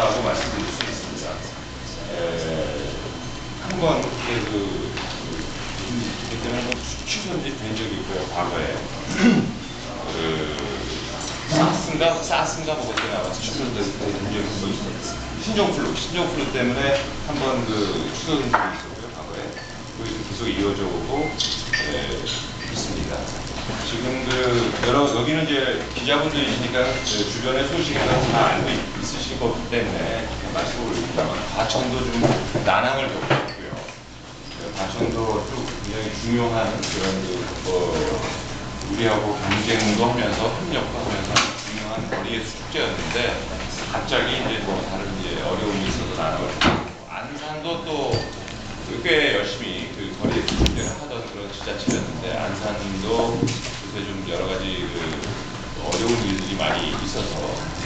없다고 말씀드릴 수 있습니다. 한번 그, 그, 때문에 한번 된 적이 있고요, 과거에. 사스인가? 사스인가? 그때 나와서 취소된 적이 있고, 신종플루, 신종플루 때문에 한번 그 취소된 적이 있었고요, 과거에. 그게 계속 이어져 오고, 에, 그 여러 여기는 이제 기자분들이시니까 그 주변의 소식을 다 알고 있- 있으실 거기 때문에 말씀을 드리자면 과천도 좀 난항을 겪고 있고요. 그 과천도 또 굉장히 중요한 그런 그, 어, 우리하고 경쟁도 하면서 협력도 하면서 중요한 거리의 축제였는데 갑자기 이제 뭐 다른 이제 어려움이 있어서 난항을 겪고 안산도 또 꽤 열심히 그 거리의 축제를 하던 그런 지자체였는데 안산도 어려운 일들이 많이 있어서